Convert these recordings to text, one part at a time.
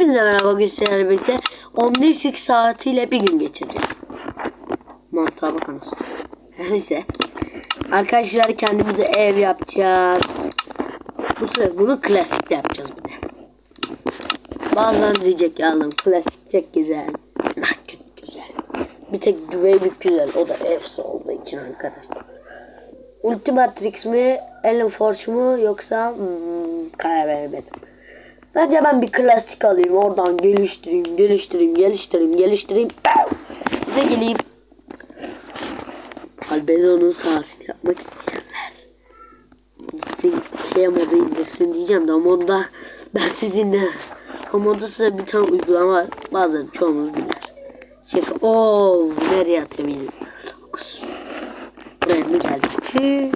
Hepinize merhaba gösterlerle birlikte Omnitrix saatiyle bir gün geçireceğiz. Mantığa bakınız. Neyse. Arkadaşlar kendimize ev yapacağız. Bu sefer bunu klasikte yapacağız bir de. Bazıları diyecek ya lan klasik çok güzel. Kötü güzel. Bir tek Dwayne güzel. O da F'si olduğu için arkadaşlar. Ultimatrix mi, Ellen Forge mu yoksa hmm, karar veremedim. Bence ben bir klasik alayım oradan geliştireyim, geliştireyim, geliştireyim, geliştireyim. Size geleyim. Albedo'nun saatini yapmak isteyenler. Gitsin şey modu indirsin diyeceğim de modda ben sizinle o modda size bir tane uygulama var. Bazıları çoğunuz bilir. Şey, ooo nereye yine? Buraya mı geldik?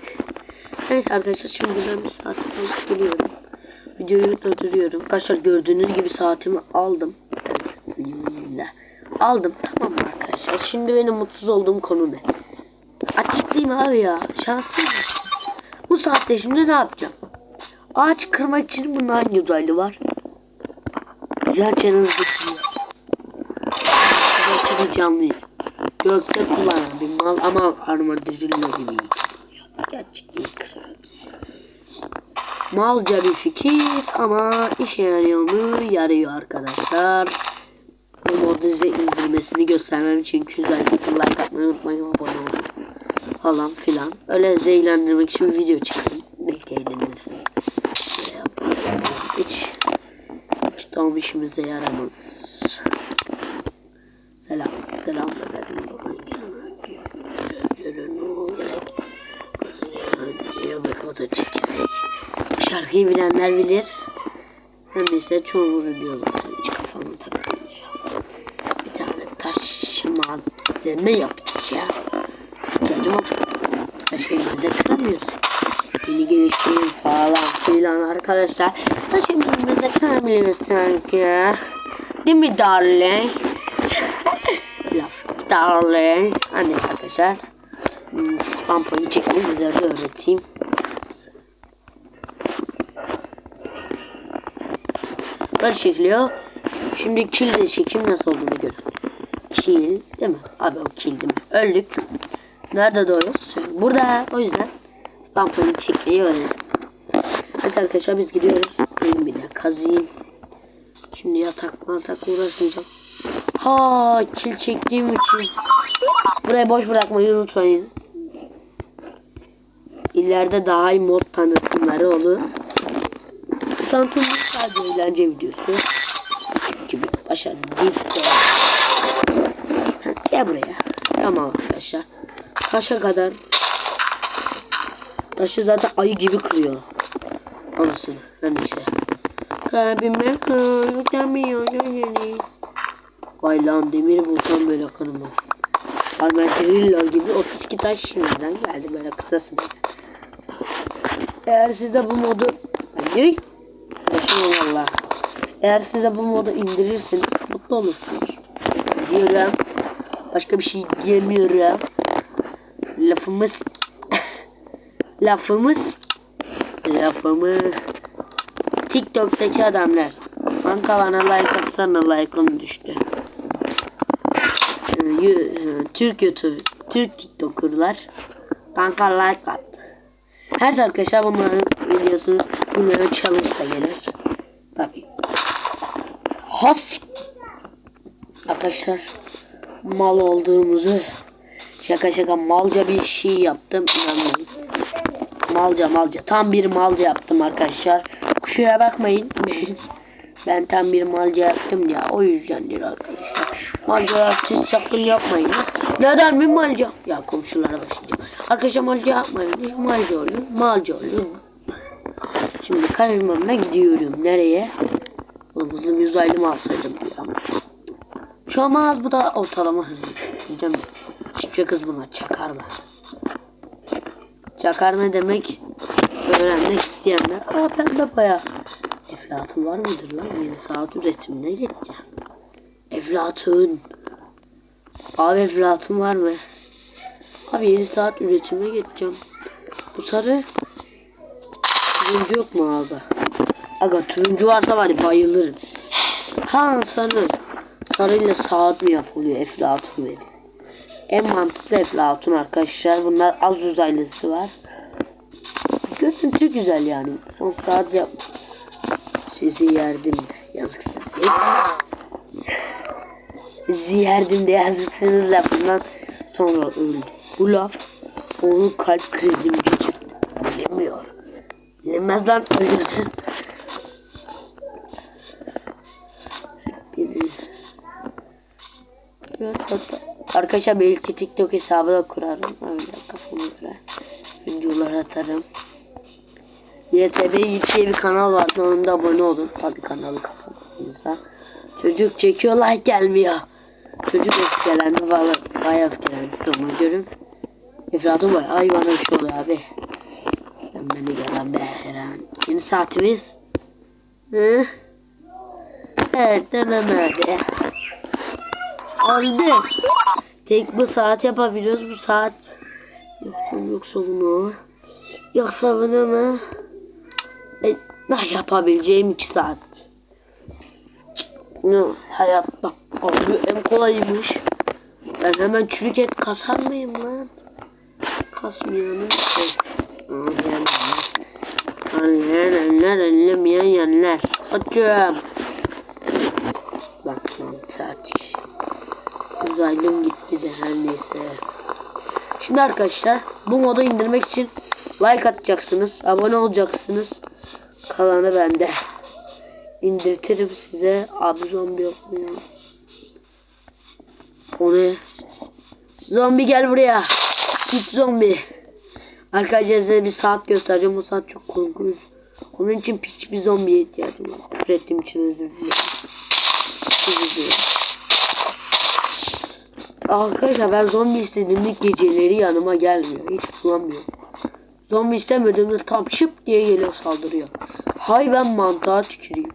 Neyse arkadaşlar şimdi ben bir saat alıp geliyorum. Videoyu durduruyorum. Arkadaşlar gördüğünüz gibi saatimi aldım. Aldım tamam arkadaşlar? Şimdi benim mutsuz olduğum konu ne? Açıklayayım abi ya. Şanslıyım. Bu saatte şimdi ne yapacağım? Ağaç kırmak için bunun hangi uzaylı var? Güzel challenge bekliyor. Güzel. Gökte kullanan bir mal ama armadillo gibi. Gerçekten. Malca bir fikir ama işe yarıyor mu? Yarıyor arkadaşlar. Bu modu size indirmesini göstermem için güzel like atmayı unutmayın abone olun falan filan. Öyle zehirlendirmek için bir video çıkarım. Belki eğlenirsiniz. Şey. Hiç, hiç tam işimize yaramaz. Selam. Selam da verin. Bir foto çekerek. Şarkıyı bilenler bilir. De ise çoğunu biliyorlar. Hiç kafamı takmayacağım. Bir tane taş malzeme yapacağım. İhtiyacım olacak. Taş elimizde kıramıyoruz. Yeni geliştirin falan filan arkadaşlar. Taş elimizde kıramıyoruz sanki. Değil mi darling? Laf. Darling. Anne arkadaşlar. Hmm, Spam point çekmeyi size öğreteyim. Böyle çekiliyor. Şimdi kill de çekim nasıl olduğunu görün. Kill değil mi? Abi o kill değil mi? Öldük. Nerede doğuyoruz? Burada. O yüzden point çekmeyi öğrenin. Evet arkadaşlar biz gidiyoruz. Benim bir de kazıyım. Şimdi yatak mantak uğraşmayacağım. Ha kill çektiğim için. Burayı boş bırakmayı unutmayın. İleride daha iyi mod tanıtımları olur. Tanıtım eğlence videosu. Gibi başarılı. Sen gel buraya. Tamam arkadaşlar. Taşa kadar. Taşı zaten ayı gibi kırıyor. Anasını. Ben de şey. Kalbime kırmıyor yani. Vay lan demir bulsam böyle kırmam. Armadillo gibi 32 taş şimdiden geldi böyle kısasın. Eğer siz de bu modu Yürü. Başım valla. Eğer size bu modu indirirseniz mutlu olursunuz. Diyorum. Başka bir şey diyemiyorum. Lafımız lafımız lafımız TikTok'taki adamlar. Banka bana like atsana like'ım düştü. Türk YouTube, Türk TikToker'lar banka like attı. Her arkadaşlar bunların videosunu bunlara challenge da gelir. Has Arkadaşlar mal olduğumuzu şaka şaka malca bir şey yaptım inanmayın. Malca malca tam bir malca yaptım arkadaşlar. Kusura bakmayın. ben tam bir malca yaptım ya o yüzdendir arkadaşlar. Malca siz sakın yapmayın. Neden bir malca? Ya komşulara başlayacağım. Arkadaşlar malca yapmayın. Malca olun. Malca olun. Şimdi kalemimle gidiyorum. Nereye? Bir uzaylı mı alsaydım? Şu an az bu da ortalama hızlı. Diyeceğim. Hiçbir şey kız buna çakarlar. Çakar ne demek? Öğrenmek isteyenler. Aa pembe baya. Eflatun var mıdır lan? Yeni saat üretimine geçeceğim. Eflatun. Abi eflatun var mı? Abi yeni saat üretime geçeceğim. Bu sarı turuncu yok mu abi? Aga turuncu varsa var bayılırım. Ha sarı. Sarıyla saat mi yapılıyor? Eflatun veriyor. En mantıklı Eflatun arkadaşlar. Bunlar az uzaylısı var. Görüntü güzel yani. Son saat yap. Sizi yerdim. Yazık size. Sizi yerdim de yazıksınız lafından sonra öldü. Bu laf onun kalp krizini geçirdi. Bilemiyor. Bilemez lan öldürdü. Arkadaşlar belki TikTok hesabı da kurarım. Öyle kafama göre. Videolar atarım. YTB Yiğit bir kanal vardı. Onun da abone olun. Tabi kanalı kapattığınızda. Çocuk çekiyor like gelmiyor. Çocuk öfkelendi valla. Bayağı öfkelendi sonra görün. Efradım var. Ay bana bir şey oluyor abi. Sen beni gelen be herhalde. Yeni saatimiz. Hı? Evet demem abi. Oldu. Tek bu saat yapabiliyoruz. Bu saat. Yoksa, yoksa bunu. Yoksa bunu mu? E, nah yapabileceğim iki saat. Ne hayatta. Abi en kolayıymış. Ben hemen çürük et kasar mıyım lan? Kasmayanın şey. Anlayan Anlayan eller Uzaylım gitti de her neyse. Şimdi arkadaşlar bu modu indirmek için like atacaksınız. Abone olacaksınız. Kalanı bende. İndirtirim size. Abi zombi yok mu ya? O ne? Zombi gel buraya. Git zombi. Arkadaşlar size bir saat göstereceğim. Bu saat çok korkunç. Onun için piç bir zombiye ihtiyacım var. Küfür ettiğim için özür dilerim. Özür dilerim. Arkadaşlar ben zombi istediğimde geceleri yanıma gelmiyor. Hiç bulamıyorum. Zombi istemediğimde tam şıp diye geliyor saldırıyor. Hay ben mantığa tüküreyim.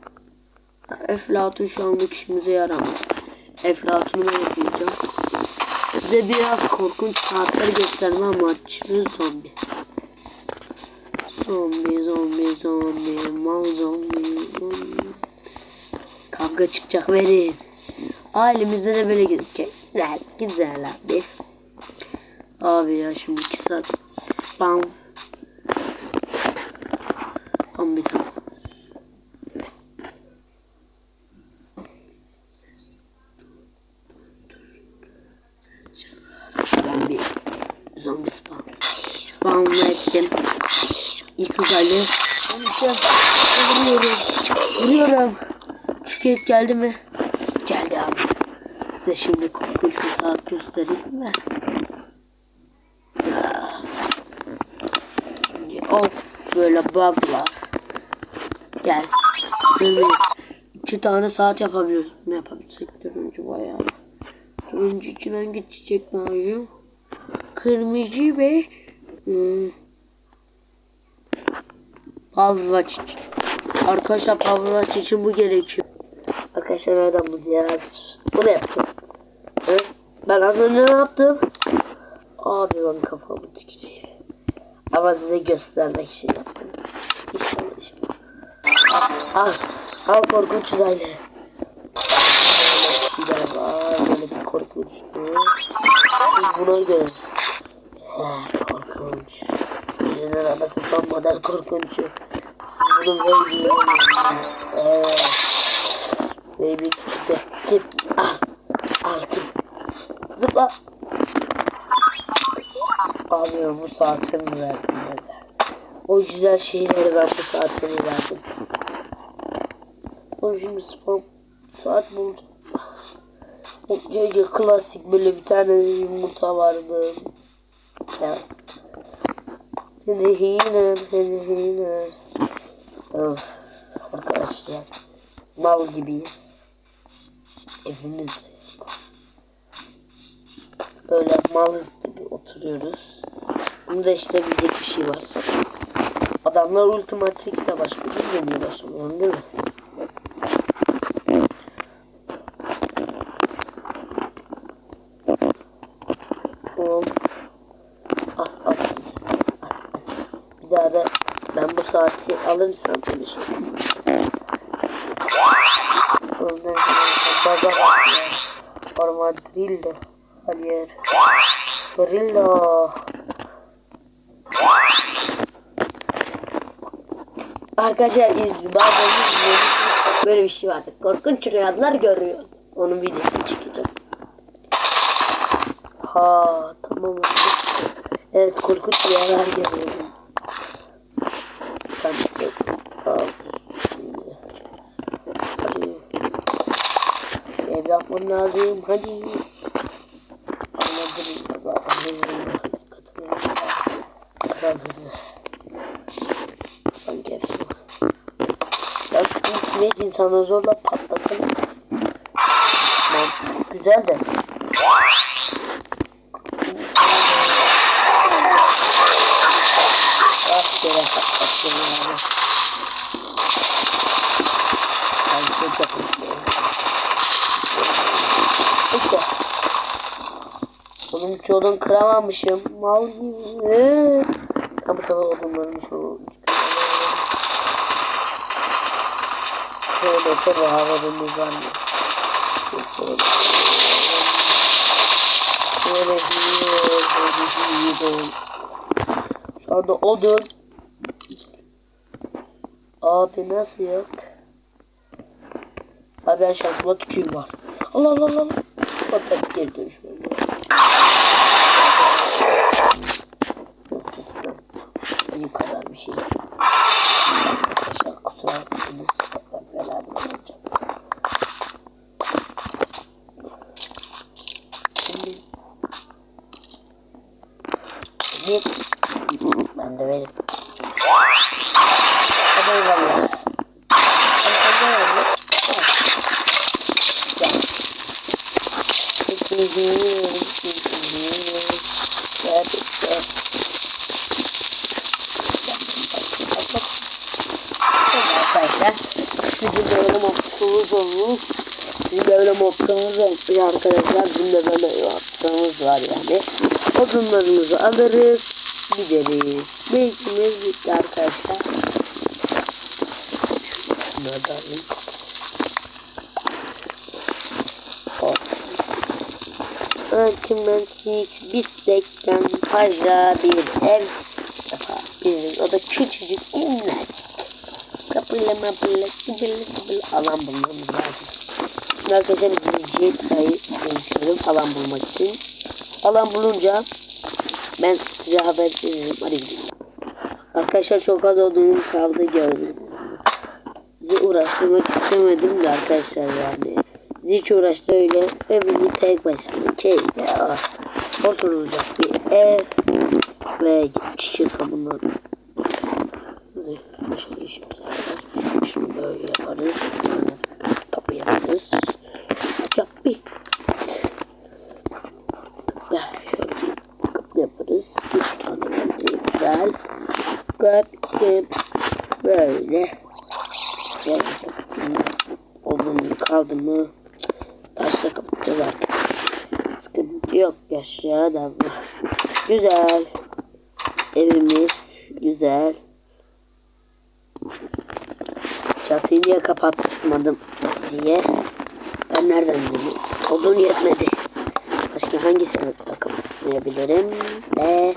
Eflatun şu anlık işimize yaramaz. Eflatun'u ben yapacağım. Size biraz korkunç saatler gösterme amaçlı zombi. Zombi, zombi, zombi, mal zombi, zombi. Kavga çıkacak verin. Ailemizde de böyle güzel, güzel abi. Abi ya şimdi iki saat spam. Tam bir tane. Ben bir zombi spam. Spam ettim. İlk uzaylı. Vuruyorum. Vuruyorum. Tüket geldi mi? Size şimdi korkunç saat göstereyim mi? Ya. Of böyle buglar. Gel. Böyle iki tane saat yapabiliyoruz. Ne yapabilsek turuncu bayağı. Turuncu için hangi çiçek lazım? Kırmızı ve hmm, Pavlova çiçek. Arkadaşlar Pavlova için bu gerekiyor. Arkadaşlar nereden bu ya? Bunu yaptım. Ben az önce ne yaptım? Abi ben kafamı tüküreyim. Ama size göstermek için yaptım. İnşallah inşallah. Al, al korkunç uzaylı. Güzel var, böyle bir korkunç. Biz göre. He, korkunç. Birinin arabası son model korkunç. Siz bunu böyle Evet. Baby çıktı. Çık. Al. Al çık. Zıpla. Abi bu saatimi verdim dedi. O güzel şeyleri ben bu saatimi verdim. O şimdi spam saat buldum. Gece klasik böyle bir tane yumurta vardı. Ya. Seni hiner, seni hiner. Of, arkadaşlar. Mal gibiyiz. Evimizde. Böyle mal gibi oturuyoruz. Bunda işte bilecek bir şey var. Adamlar Ultimatrix'le başlıyor. Niye başlamıyorsun değil mi? Ah, ah, Bir daha da ben bu saati alırsam konuşurum. Ondan Gaza bak ya. Armadillo. Hayır. Gorilla. Arkadaşlar iz, izliyoruz. böyle bir şey vardı. Korkunç rüyalar görüyor. Onun videosunu çekeceğim. Ha tamam. Evet korkunç rüyalar görüyorum. Şey. Şimdi. Hadi. Ev yapmam lazım. Hadi. Ne insanı zorla patlatalım. Mantık güzel de. Rastgele patlatıyorum yani. Ben çok yapıyorum. İşte. Onun çoğunu kıramamışım. Mal gibi. Tam bu sefer odunlarını Şöyle tabi havadımız var mı? Şöyle diyor. Şu anda odun. Abi nasıl yok? Abi ben şansıma tükürüm var. Allah Allah Allah. Patat geri dönüşmem. Nasıl İyi kadar bir şey. Arkadaşlar kusura bakmayınız. Ben beraber olacağım. Şimdi bir ben de verim. Hadi eyvallah. Hadi sen ne verdin? Gel. Gel. Gel. arkadaşlar. Bizim böyle olmuş arkadaşlar. Bizim de böyle var yani. Odunlarımızı alırız. Gideriz. Beykimiz bitti arkadaşlar. Şunları da. Ultimate Bistek'ten fazla bir ev Bizim o da küçücük inler. Kapıyla mapıyla kıbırlı kıbırlı alan bulmamız lazım. Şimdi arkadaşlar JTA'yı dönüştürelim alan bulmak için. Alan bulunca ben size haber veririm. Hadi gidelim. Arkadaşlar çok az odunum kaldı gördüm. Sizi uğraştırmak istemedim de arkadaşlar yani. Hiç uğraştı öyle evimi tek başıma keyifle oturulacak bir ev ve kişi kabından Şöyle işimiz var. Şunu böyle yaparız. Tane kapı yaparız. Kapı. Ve şöyle kapı yaparız. Üç tane güzel. Kapı. Böyle. Böyle kapatayım. Odun kaldı mı? Taşla kapatacağız artık. Sıkıntı yok. Aşağıda. Güzel. Evimiz güzel. Çatıyı niye kapatmadım diye. Ben nereden bileyim? Odun yetmedi. Başka hangi sebeple kapatmayabilirim? Ve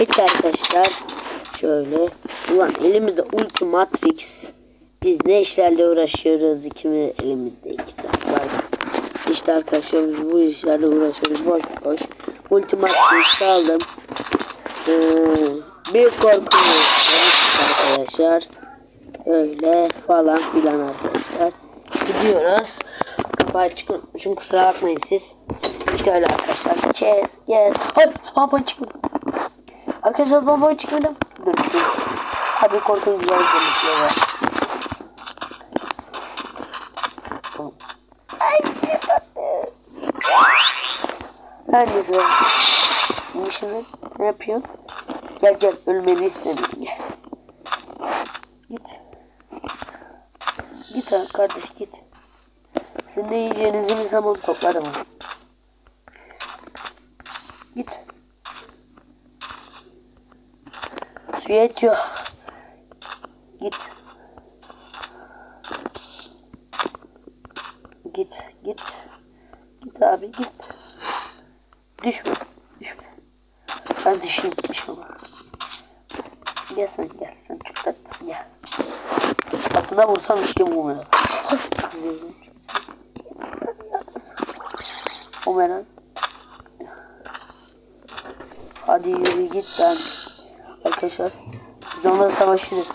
hiç arkadaşlar şöyle. Ulan elimizde Ultimatrix. Biz ne işlerle uğraşıyoruz? İkimiz elimizde iki saat var. İşte arkadaşlar biz bu işlerle uğraşıyoruz. Boş boş. Ultimatrix aldım. Ee, bir korkunuz arkadaşlar. Öyle falan filan arkadaşlar. Gidiyoruz. Kapağı çıkmışım kusura bakmayın siz. İşte öyle arkadaşlar. Kes, yes. Hop, baba çıkmadı. Arkadaşlar baba çıkmadı. Görüşürüz. Hadi korkunç. Nerede sıra? Şimdi ne yapıyorsun? Gel gel ölmeni istemiyorum. Git. Git ha kardeş git. Sizin de yiyeceğinizi bir zaman toplarım. Git. Su yetiyor. Git. git git. Git abi git. Düşme. Düşme. Ben düşeyim ama. Gel sen gel. Sen çok tatlısın gel. Aslında vursam işte bu merak. O merak. Hadi yürü git ben. Arkadaşlar. Biz onlarla savaşırız.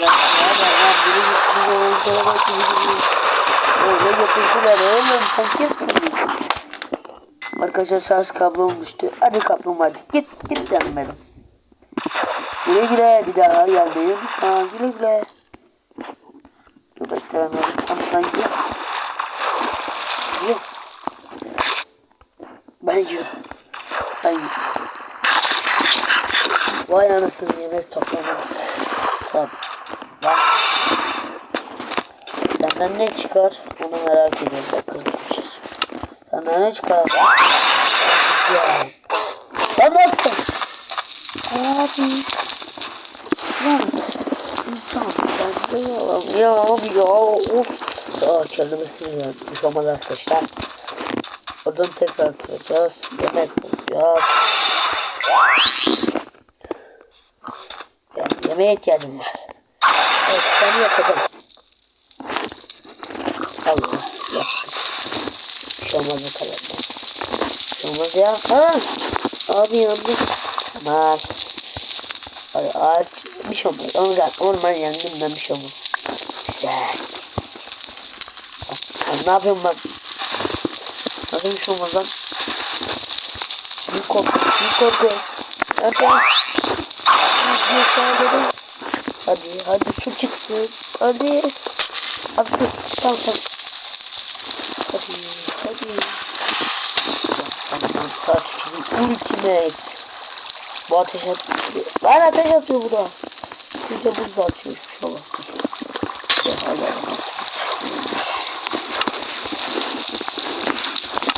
Ya ya ya biri gitti. Öyle götürsünler oğlum sen kimsin? Arkadaşlar şarj kablom düştü. Hadi kaplumbağacık git git canım benim. Güle güle bir daha gelmeyin. Ha güle güle. Dur bekle ben ama sanki. Yok. Ben yiyorum. Ben yiyorum. Vay anasını yemek toplamadım. Sağ Bak. Senden ne çıkar? Onu merak ediyorum. Bakalım. Ne çıkar? Ya. Ben ne yaptım? Abi. Lan. İnsan. Ben de yalan. Ya abi ya. Of. Aa kendime sinirlendim. Hiç olmaz arkadaşlar. Oradan tekrar kuracağız. Yemek bulacağız. Yani yemeğe ihtiyacım var. Evet ben yapacağım. Allah yaptık. Bir şey olmaz bu kadar. Bir şey olmaz ya. Ha! Abi yandım. Tamam. Hadi ağaç bir şey olmaz. Orman, orman yangından bir şey olmaz. Güzel. Lan ne yapıyorum ben? Nasıl bir şey olmaz lan? Büyük korku. Büyük korku. Nerede? Büyük sağladım. Hadi hadi su çıksın. Hadi. Hadi tamam tamam. Hadi hadi. Tamam saat şimdi ultimate. Bu ateş atıyor. Lan ateş atıyor bu da. Bir de buz da atıyor. Şey. Ya, hadi.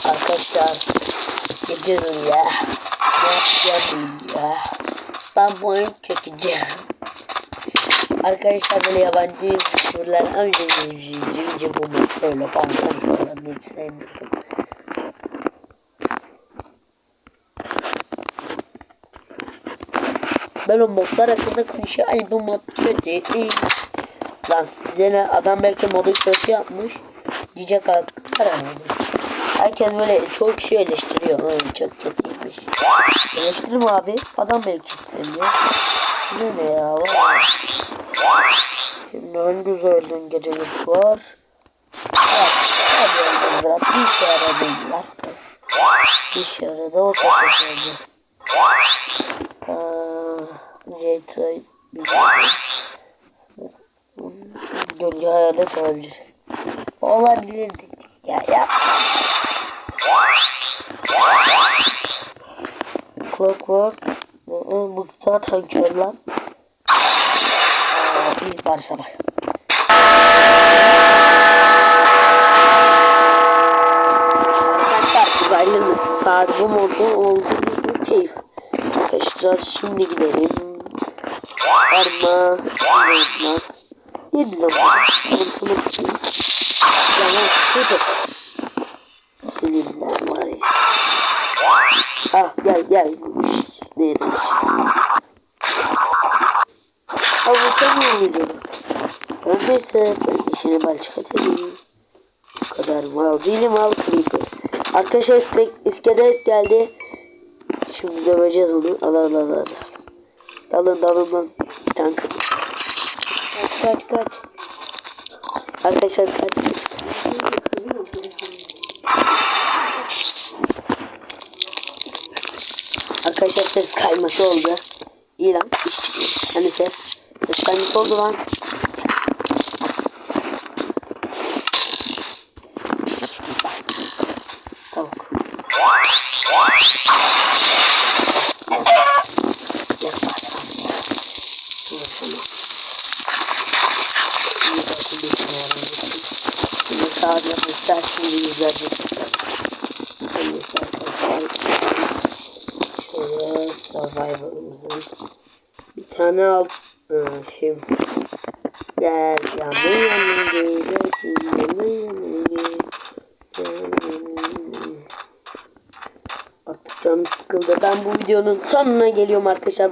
Arkadaşlar gece rüya yapacağım ya ben bu oyun çekeceğim arkadaşlar böyle yabancı türler önce izleyince bu böyle falan konuşmalarını hiç sevmiyorum ben o modlar hakkında konuşuyor ay bu mod kötü lan size ne adam belki modu kötü yapmış diyecek var ama Herkes böyle çok kişi eleştiriyor. Hı, çok kötüymüş. Eleştirim abi. Adam belki istemiyor. Bu ne ya? Var. Şimdi hangi özelliğin gecelik var? Bırak. Bir işe yaradılar. Bir işe yaradı. O kaç J-Trade. Gölge hayalet olabilir. Olabilirdi. Ya yapma. Clockwork. Bu zaten kör lan. Aa, bir parça bak. Arkadaşlar uzaylı sargı modu oldu bir keyif. Arkadaşlar şimdi gidelim. Arma. Arma. Yedi lan. Unutmak için. Yalan. Hadi. Sinirler var ya. Ah gel gel. Değil. Avutamıyor muydum? Öyleyse ben işini ben çıkartayım. Bu kadar mal değilim al creeper. Arkadaşlar iskelet geldi. Şimdi döveceğiz onu. Al al al al. Dalın dalın lan. Bir tane. Kaç kaç kaç. Arkadaşlar kaç kaç. Arkadaşlar ses kayması oldu. İyi lan. Hani ses. Ses kayması oldu lan. tane almışım. Gel yanım yanım yanım yanım Artık canım sıkıldı. Ben bu videonun sonuna geliyorum arkadaşlar.